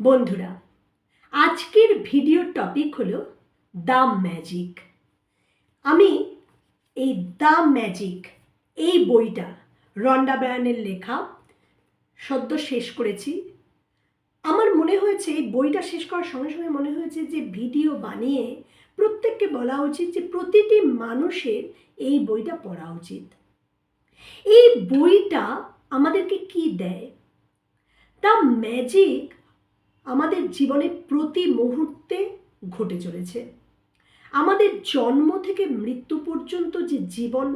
বন্ধুরা, আজকের ভিডিওর টপিক হলো দাম ম্যাজিক আমি এই দাম ম্যাজিক এই বইটা রন্ডা ব্রায়ানের লেখা সদ্য শেষ করেছি। আমার মনে হয়েছে, এই বইটা শেষ করার সঙ্গে সঙ্গে মনে হয়েছে যে ভিডিও বানিয়ে প্রত্যেককে বলা উচিত যে প্রতিটি মানুষের এই বইটা পড়া উচিত। এই বইটা আমাদেরকে কি দেয়? দ্য ম্যাজিক আমাদের জীবনে প্রতি মুহূর্তে ঘটে চলেছে। আমাদের জন্ম থেকে মৃত্যু পর্যন্ত যে জীবন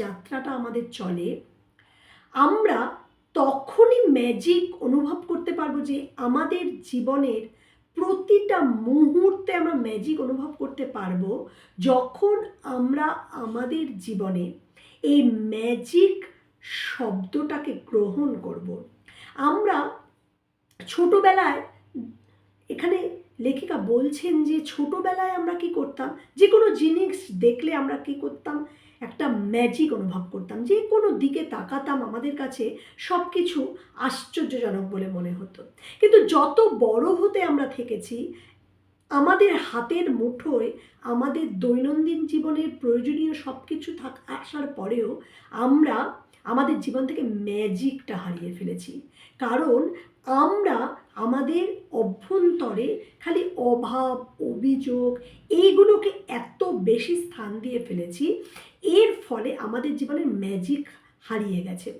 যাত্রাটা আমাদের চলে, আমরা তখনই ম্যাজিক অনুভব করতে পারব যে আমাদের জীবনের প্রতিটা মুহূর্তে আমরা ম্যাজিক অনুভব করতে পারব যখন আমরা আমাদের জীবনে এই ম্যাজিক শব্দটাকে গ্রহণ করব। আমরা ছোটবেলায় এখানে লেখিকা বলছেন যে ছোটবেলায় আমরা কি করতাম? যে কোনো জিনিস দেখলে আমরা কি করতাম? একটা ম্যাজিক অনুভব করতাম। যে কোনো দিকে তাকাতাম আমাদের কাছে সব কিছু আশ্চর্যজনক বলে মনে হতো। কিন্তু যত বড় হতে আমরা থেকেছি, আমাদের হাতের মুঠোয় আমাদের দৈনন্দিন জীবনের প্রয়োজনীয় সব কিছু থাক, আসার পরেও আমরা আমাদের জীবন থেকে ম্যাজিকটা হারিয়ে ফেলেছি। কারণ আমরা আমাদের অভ্যন্তরে খালি অভাব, অভিযোগ এইগুলোকে এত বেশি স্থান দিয়ে ফেলেছি, এর ফলে আমাদের জীবনের ম্যাজিক হারিয়ে গেছে।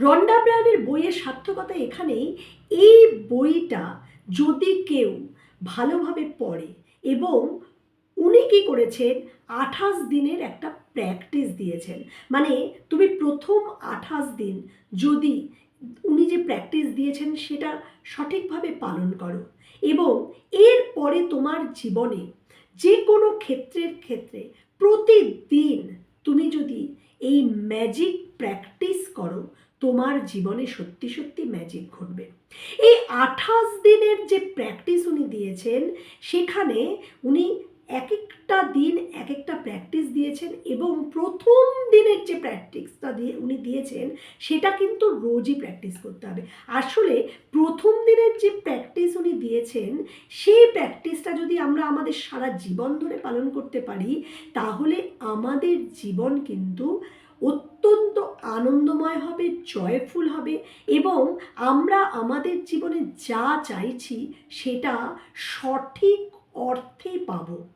রন্ডা ব্রায়ানের বইয়ের সার্থকতা এখানেই, এই বইটা যদি কেউ ভালোভাবে পড়ে এবং উনি কী করেছেন? আঠাশ দিনের একটা প্র্যাকটিস দিয়েছেন। মানে তুমি প্রথম আঠাশ দিন যদি উনি যে প্র্যাকটিস দিয়েছেন সেটা সঠিকভাবে পালন করো। এবং এরপরে তোমার জীবনে যে কোনো ক্ষেত্রের ক্ষেত্রে প্রতিদিন তুমি যদি এই ম্যাজিক প্র্যাকটিস করো, তোমার জীবনে সত্যি সত্যি ম্যাজিক ঘটবে। এই আঠাশ দিনের যে প্র্যাকটিস উনি দিয়েছেন, সেখানে উনি এক একটা দিন এক একটা প্র্যাকটিস দিয়েছেন এবং প্রথম দিনের যে প্র্যাকটিসটা দিয়ে উনি দিয়েছেন, সেটা কিন্তু রোজই প্র্যাকটিস করতে হবে। আসলে প্রথম দিনের যে প্র্যাকটিস উনি দিয়েছেন, সেই প্র্যাকটিসটা যদি আমরা আমাদের সারা জীবন ধরে পালন করতে পারি, তাহলে আমাদের জীবন কিন্তু অত্যন্ত আনন্দময় হবে জয়ফুল হবে এবং আমরা আমাদের জীবনে যা চাইছি, সেটা সঠিক অর্থে পাবো।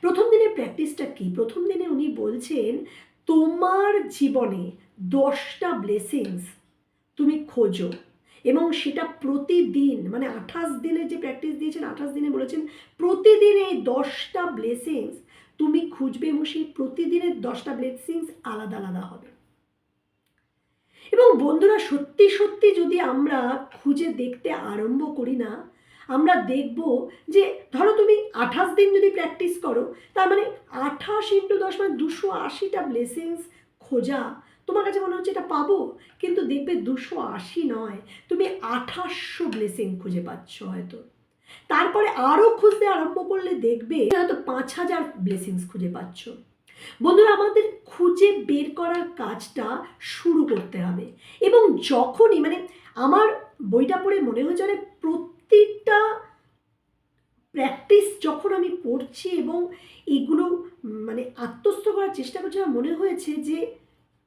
প্রথম দিনের প্র্যাকটিসটা কি? প্রথম দিনে উনি বলছেন, তোমার জীবনে দশটা ব্লেসিংস তুমি খোঁজো এবং সেটা প্রতিদিন মানে আঠাশ দিনের যে প্র্যাকটিস দিয়েছেন, আঠাশ দিনে বলেছেন, প্রতিদিন এই দশটা ব্লেসিংস তুমি খুঁজবে এবং সেই প্রতিদিনের দশটা ব্লেসিংস আলাদা আলাদা হবে। এবং বন্ধুরা, সত্যি সত্যি যদি আমরা খুঁজে দেখতে আরম্ভ করি না আমরা দেখব যে, ধরো তুমি আঠাশ দিন যদি প্র্যাকটিস করো, তার মানে আঠাশ ইন্টু দশ মানে দুশো আশিটা ব্লেসিংস খোঁজা। তোমার কাছে মনে হচ্ছে এটা পাবো? কিন্তু দেখবে দুশো আশি নয়, তুমি আঠাশশো ব্লেসিং খুঁজে পাচ্ছ হয়তো। তারপরে আরও খুঁজতে আরম্ভ করলে দেখবে হয়তো পাঁচ হাজার ব্লেসিংস খুঁজে পাচ্ছ। বন্ধুরা, আমাদের খুঁজে বের করার কাজটা শুরু করতে হবে। এবং যখনই মানে আমার বইটা পড়ে মনে হয়েছে মানে প্রত্যেকটা প্র্যাকটিস যখন আমি পড়ছি এবং এগুলো মানে আত্মস্থ করার চেষ্টা করছি, আমার মনে হয়েছে যে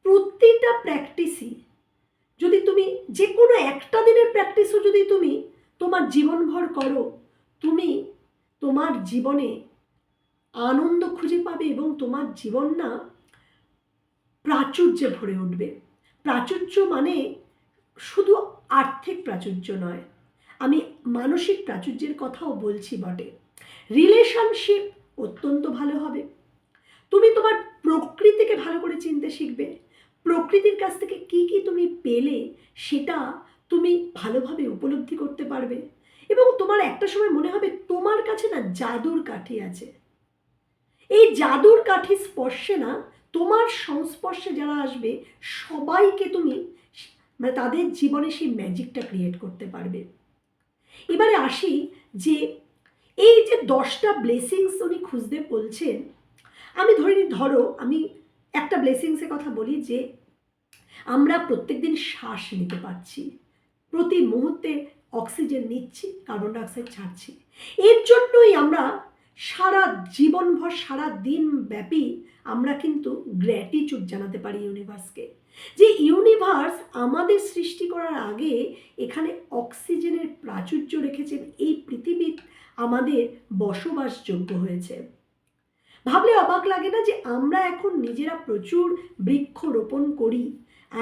প্রতিটা প্র্যাকটিসই যদি তুমি যে কোনো একটা দিনের প্র্যাকটিসও যদি তুমি তোমার জীবনভর করো, তুমি তোমার জীবনে আনন্দ খুঁজে পাবে এবং তোমার জীবন না প্রাচুর্যে ভরে উঠবে। প্রাচুর্য মানে শুধু আর্থিক প্রাচুর্য নয়। আমি মানসিক প্রাচুর্যের কথাও বলছি বটে। রিলেশনশিপ অত্যন্ত ভালো হবে। তুমি তোমার প্রকৃতিকে ভালো করে চিনতে শিখবে। প্রকৃতির কাছ থেকে কি কি তুমি পেলে সেটা তুমি ভালোভাবে উপলব্ধি করতে পারবে। এবং তোমার একটা সময় মনে হবে তোমার কাছে না জাদুর কাঠি আছে। এই জাদুর কাঠি স্পর্শে না তোমার সংস্পর্শে যারা আসবে, সবাইকে তুমি মানে তাদের জীবনে সেই ম্যাজিকটা ক্রিয়েট করতে পারবে। এবারে আসি যে এই যে দশটা ব্লেসিংস উনি খুঁজতে বলছেন, আমি ধরে নিই, ধরো আমি একটা ব্লেসিংসের কথা বলি যে আমরা প্রত্যেক দিন শ্বাস নিতে পারছি, প্রতি মুহূর্তে অক্সিজেন নিচ্ছি কার্বন ডাইঅক্সাইড ছাড়ছি। এর জন্যই আমরা সারা জীবনভর, সারা দিন ব্যাপী আমরা কিন্তু গ্র্যাটিচিউড জানাতে পারি ইউনিভার্সকে যে ইউনিভার্স আমাদের সৃষ্টি করার আগে এখানে অক্সিজেনের প্রাচুর্য রেখেছেন, এই পৃথিবী আমাদের বসবাসযোগ্য হয়েছে। ভাবলে অবাক লাগে না যে আমরা এখন নিজেরা প্রচুর বৃক্ষ রোপণ করি।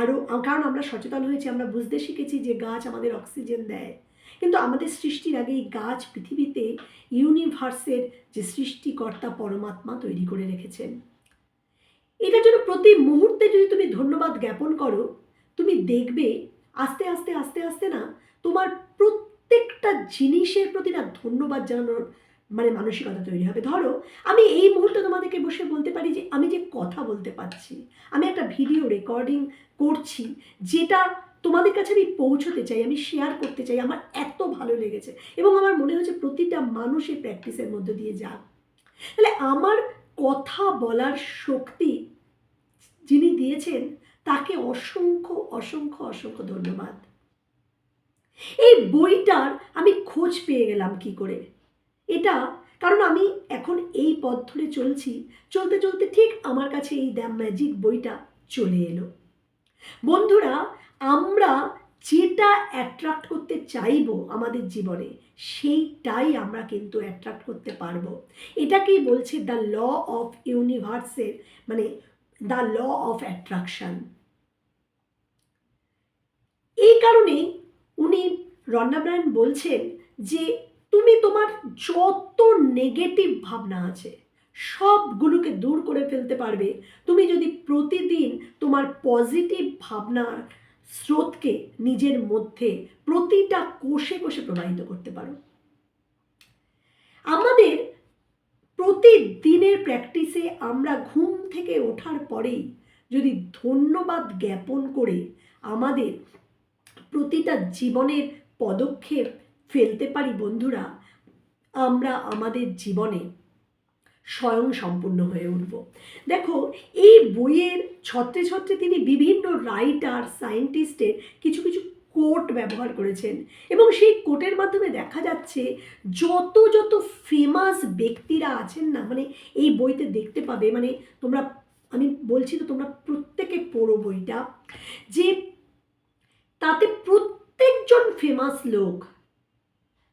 আরও কারণ আমরা সচেতন হয়েছি, আমরা বুঝতে শিখেছি যে গাছ আমাদের অক্সিজেন দেয়। কিন্তু আমাদের সৃষ্টির আগে এই গাছ পৃথিবীতে ইউনিভার্সের যে সৃষ্টিকর্তা পরমাত্মা তৈরি করে রেখেছেন। এটার জন্য প্রতি মুহূর্তে যদি তুমি ধন্যবাদ জ্ঞাপন করো, তুমি দেখবে আস্তে আস্তে আস্তে আস্তে না তোমার প্রত্যেকটা জিনিসের প্রতি না ধন্যবাদ জানানোর মানে মানসিকতা তৈরি হবে। ধরো, আমি এই মুহূর্তে তোমাদেরকে বসে বলতে পারি যে আমি যে কথা বলতে পারছি, আমি একটা ভিডিও রেকর্ডিং করছি, যেটা তোমাদের কাছে আমি পৌঁছতে চাই, আমি শেয়ার করতে চাই, আমার এত ভালো লেগেছে এবং আমার মনে হচ্ছে প্রতিটা মানুষের প্র্যাকটিসের মধ্যে দিয়ে যাক। তাহলে আমার কথা বলার শক্তি যিনি দিয়েছেন, তাকে অসংখ্য অসংখ্য অসংখ্য ধন্যবাদ। এই বইটার আমি খোঁজ পেয়ে গেলাম কি করে? এটা কারণ আমি এখন এই পথ ধরে চলছি, চলতে চলতে ঠিক আমার কাছে এই দ্য ম্যাজিক বইটা চলে এলো। বন্ধুরা, আমরা যেটা অ্যাট্রাক্ট করতে চাইব আমাদের জীবনে, সেইটাই আমরা কিন্তু অ্যাট্রাক্ট করতে পারব। এটাকেই বলছে দ্য ল অফ ইউনিভার্সের মানে দ্য ল অফ অ্যাট্রাকশন এই কারণেই উনি রন্না ব্র্যান্ড বলছেন যে, তুমি তোমার যত নেগেটিভ ভাবনা আছে সবগুলোকে দূর করে ফেলতে পারবে। তুমি যদি প্রতিদিন তোমার পজিটিভ ভাবনার স্রোতকে নিজের মধ্যে প্রতিটা কোষে কোষে প্রবাহিত করতে পারো। আমাদের প্রতিদিনের প্র্যাকটিসে আমরা ঘুম থেকে ওঠার পরেই যদি ধন্যবাদ জ্ঞাপন করে আমাদের প্রতিটা জীবনের পদক্ষেপ ফেলতে পারি বন্ধুরা, আমরা আমাদের জীবনে স্বয়ং সম্পূর্ণ হয়ে উঠব। দেখো, এই বইয়ের ছত্রে ছত্রে তিনি বিভিন্ন রাইটার সায়েন্টিস্টের কিছু কিছু কোট ব্যবহার করেছেন এবং সেই কোটের মাধ্যমে দেখা যাচ্ছে যত যত ফেমাস ব্যক্তিরা আছেন না মানে এই বইতে দেখতে পাবে মানে তোমরা, আমি বলছি তো তোমরা প্রত্যেকে পড়ো বইটা, যে তাতে প্রত্যেকজন ফেমাস লোক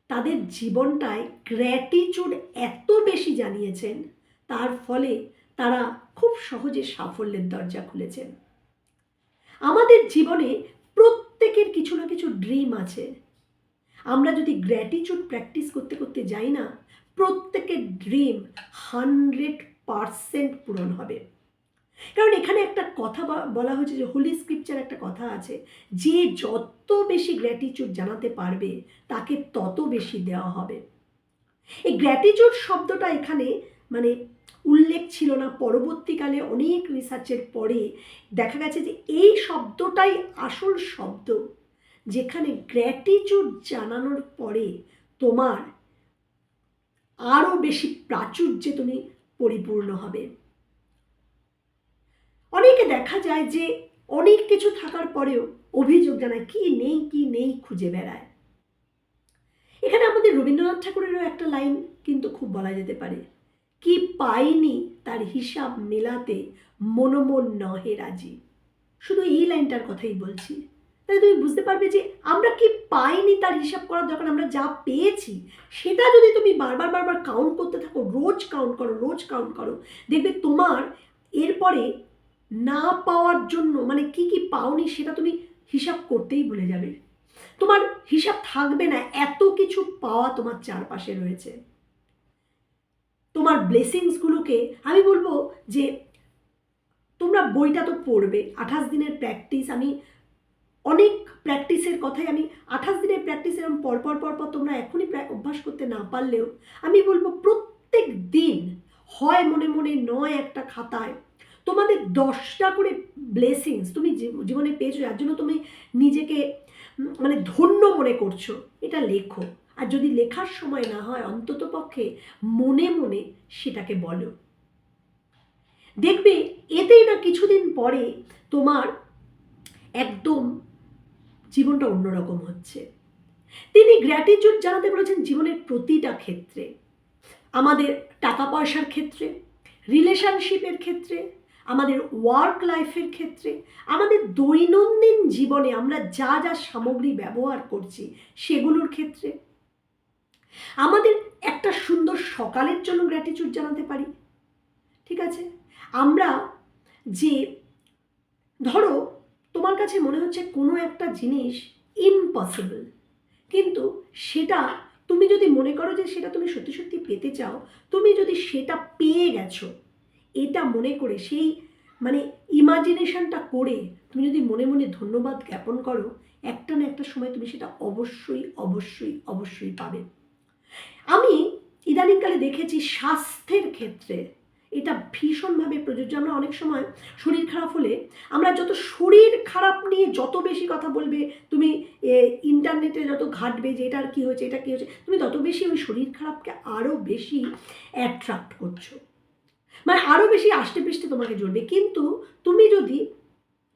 তাদের জীবনটায় গ্র্যাটিচিউড এত বেশি জানিয়েছেন, তার ফলে তারা খুব সহজে সাফল্যের দরজা খুলেছেন। আমাদের জীবনে প্রত্যেকের কিছু না কিছু ড্রিম আছে। আমরা যদি গ্র্যাটিচিউড প্র্যাকটিস করতে করতে যাই না, প্রত্যেকের ড্রিম হান্ড্রেড পারসেন্ট পূরণ হবে। কারণ এখানে একটা কথা বলা হয়েছে যে হোলি স্ক্রিপচার একটা কথা আছে, যে যত বেশি গ্র্যাটিচিউড জানাতে পারবে, তাকে তত বেশি দেওয়া হবে। এই গ্র্যাটিচিউড শব্দটা এখানে মানে উল্লেখ ছিল না। পরবর্তীকালে অনেক রিসার্চের পরে দেখা গেছে যে এই শব্দটাই আসল শব্দ, যেখানে গ্র্যাটিচিউড জানানোর পরে তোমার আরও বেশি প্রাচুর্যে তুমি পরিপূর্ণ হবে। দেখা যায় যে অনেক কিছু থাকার পরেও অভিযোগ জানায় কি নেই কি নেই খুঁজে বেড়ায়। এখানে আমাদের রবীন্দ্রনাথ ঠাকুরেরও একটা লাইন কিন্তু খুব বলা যেতে পারে। কি পাইনি তার হিসাব মেলাতে মনোমন নহে রাজি। শুধু এই লাইনটার কথাই বলছি। তাহলে তুমি বুঝতে পারবে যে আমরা কি পাইনি তার হিসাব করার দরকার, আমরা যা পেয়েছি, সেটা যদি তুমি বারবার বারবার কাউন্ট করতে থাকো, রোজ কাউন্ট করো, রোজ কাউন্ট করো, দেখবে তোমার এরপরে না পাওয়ার জন্য মানে কি কি পাওনি সেটা তুমি হিসাব করতেই ভুলে যাবে। তোমার হিসাব থাকবে না, এত কিছু পাওয়া তোমার চারপাশে রয়েছে। তোমার ব্লেসিংসগুলোকে আমি বলব যে তোমরা বইটা তো পড়বে, আঠাশ দিনের প্র্যাকটিস আমি অনেক প্র্যাকটিসের কথাই আমি আঠাশ দিনের প্র্যাকটিস এরকম পরপর পরপর তোমরা এখনই অভ্যাস করতে না পারলেও, আমি বলব প্রত্যেক দিন হয় মনে মনে নয় একটা খাতায় তোমাদের দশটা করে ব্লেসিংস তুমি জীবনে পেয়েছ, যার জন্য তুমি নিজেকে মানে ধন্য মনে করছ। এটা লেখো। আর যদি লেখার সময় না হয়, অন্তত পক্ষে মনে মনে সেটাকে বলো। দেখবে, এতেই না কিছুদিন পরে তোমার একদম জীবনটা অন্যরকম হচ্ছে। তিনি গ্র্যাটিটিউড জানাতে বলেছেন জীবনের প্রতিটা ক্ষেত্রে। আমাদের টাকা পয়সার ক্ষেত্রে রিলেশনশিপের ক্ষেত্রে আমাদের ওয়ার্ক লাইফের ক্ষেত্রে, আমাদের দৈনন্দিন জীবনে আমরা যা যা সামগ্রী ব্যবহার করছি সেগুলোর ক্ষেত্রে। আমাদের একটা সুন্দর সকালের জন্য গ্র্যাটিটিউড জানাতে পারি, ঠিক আছে? আমরা যে, ধরো, তোমার কাছে মনে হচ্ছে কোনো একটা জিনিস ইম্পসিবল কিন্তু সেটা তুমি যদি মনে করো যে সেটা তুমি সত্যি সত্যি পেতে চাও, তুমি যদি সেটা পেয়ে গেছো এটা মনে করে, সেই মানে ইমাজিনেশনটা করে তুমি যদি মনে মনে ধন্যবাদ জ্ঞাপন করো, একটা না একটা সময় তুমি সেটা অবশ্যই অবশ্যই অবশ্যই পাবে। আমি ইদানিংকালে দেখেছি স্বাস্থ্যের ক্ষেত্রে এটা ভীষণভাবে প্রযোজ্য। আমরা অনেক সময় শরীর খারাপ হলে আমরা যত শরীর খারাপ নিয়ে যত বেশি কথা বলবে, তুমি ইন্টারনেটে যত ঘাটবে যে এটার কী হয়েছে, এটা কী হয়েছে, তুমি তত বেশি ওই শরীর খারাপকে আরও বেশি অ্যাট্রাক্ট করছ। মানে আরও বেশি আষ্টে পৃষ্ঠে তোমাকে জ্বলবে। কিন্তু তুমি যদি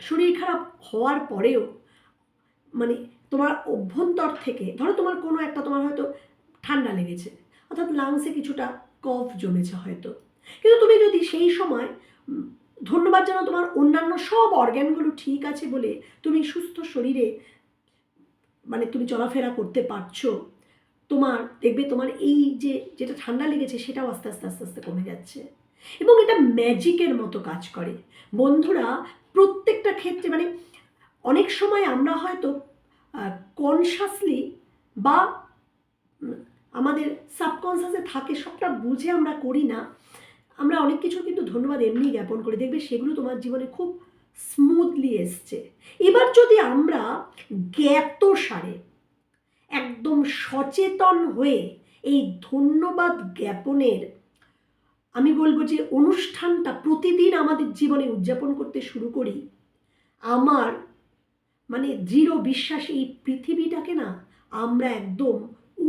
শরীর খারাপ হওয়ার পরেও মানে তোমার অভ্যন্তর থেকে, ধরো তোমার কোনো একটা তোমার হয়তো ঠান্ডা লেগেছে, অর্থাৎ লাংসে কিছুটা কফ জমেছে হয়তো। কিন্তু তুমি যদি সেই সময় ধন্যবাদ জানাও তোমার অন্যান্য সব অর্গ্যানগুলো ঠিক আছে বলে তুমি সুস্থ শরীরে মানে তুমি চলাফেরা করতে পারছ, তোমার, দেখবে তোমার এই যে, যেটা ঠান্ডা লেগেছে সেটাও আস্তে আস্তে আস্তে আস্তে কমে যাচ্ছে। এবং এটা ম্যাজিকের মতো কাজ করে। বন্ধুরা, প্রত্যেকটা ক্ষেত্রে মানে অনেক সময় আমরা হয়তো কনসাসলি বা আমাদের সাবকনসাসে থাকে, সবটা বুঝে আমরা করি না। আমরা অনেক কিছু কিন্তু ধন্যবাদ এমনি জ্ঞাপন করি। দেখবে সেগুলো তোমার জীবনে খুব স্মুথলি এসছে। এবার যদি আমরা জ্ঞাত সারে, একদম সচেতন হয়ে এই ধন্যবাদ জ্ঞাপনের আমি বলব যে অনুষ্ঠানটা প্রতিদিন আমাদের জীবনে উদযাপন করতে শুরু করি। আমার মানে দৃঢ় বিশ্বাস এই পৃথিবীটাকে না আমরা একদম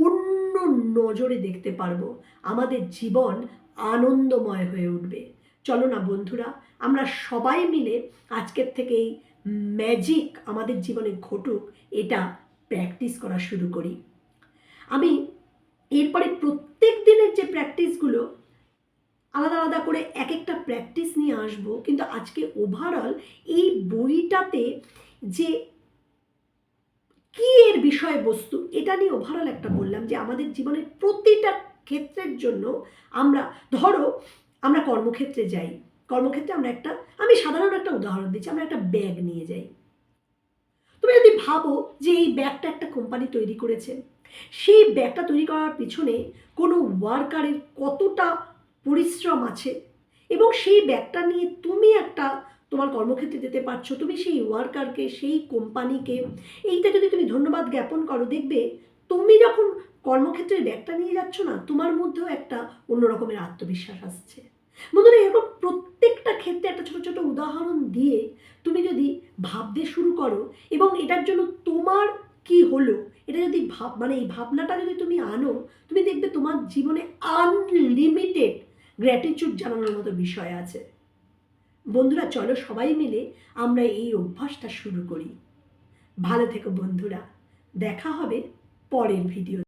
অন্য নজরে দেখতে পারব। আমাদের জীবন আনন্দময় হয়ে উঠবে। চলো না বন্ধুরা, আমরা সবাই মিলে আজকের থেকে এই ম্যাজিক আমাদের জীবনে ঘটুক, এটা প্র্যাকটিস করা শুরু করি। আমি এরপরে প্রত্যেক দিনের যে প্র্যাকটিসগুলো আলাদা আলাদা করে এক একটা প্র্যাকটিস নিয়ে আসব। কিন্তু আজকে ওভারঅল এই বইটাতে যে কি এর বিষয়বস্তু, এটা নিয়ে ওভারঅল একটা বললাম যে আমাদের জীবনের প্রতিটা ক্ষেত্রের জন্য আমরা, ধরো আমরা কর্মক্ষেত্রে যাই। কর্মক্ষেত্রে আমরা একটা, আমি সাধারণ একটা উদাহরণ দিচ্ছি, আমরা একটা ব্যাগ নিয়ে যাই। তুমি যদি ভাবো যে এই ব্যাগটা একটা কোম্পানি তৈরি করেছে, সেই ব্যাগটা তৈরি করার পিছনে কোনো ওয়ার্কারের কতটা পরিশ্রম আছে। এবং সেই ব্যাগটা নিয়ে তুমি একটা তোমার কর্মক্ষেত্রে যেতে পারছ, তুমি সেই ওয়ার্কারকে সেই কোম্পানিকে এইটা যদি তুমি ধন্যবাদ জ্ঞাপন করো, দেখবে তুমি যখন কর্মক্ষেত্রের ব্যাগটা নিয়ে যাচ্ছ না, তোমার মধ্যেও একটা অন্য রকমের আত্মবিশ্বাস আসছে। বন্ধুরা, এরকম প্রত্যেকটা ক্ষেত্রে একটা ছোটো ছোটো উদাহরণ দিয়ে তুমি যদি ভাবতে শুরু করো, এবং এটার জন্য তোমার কি হলো, এটা যদি ভাব মানে এই ভাবনাটা যদি তুমি আনো, তুমি দেখবে তোমার জীবনে আনলিমিটেড গ্র্যাটিটিউড জানানোর মতো বিষয় আছে। বন্ধুরা, চলো সবাই মিলে আমরা এই অভ্যাসটা শুরু করি। ভালো থেকো বন্ধুরা। দেখা হবে পরের ভিডিও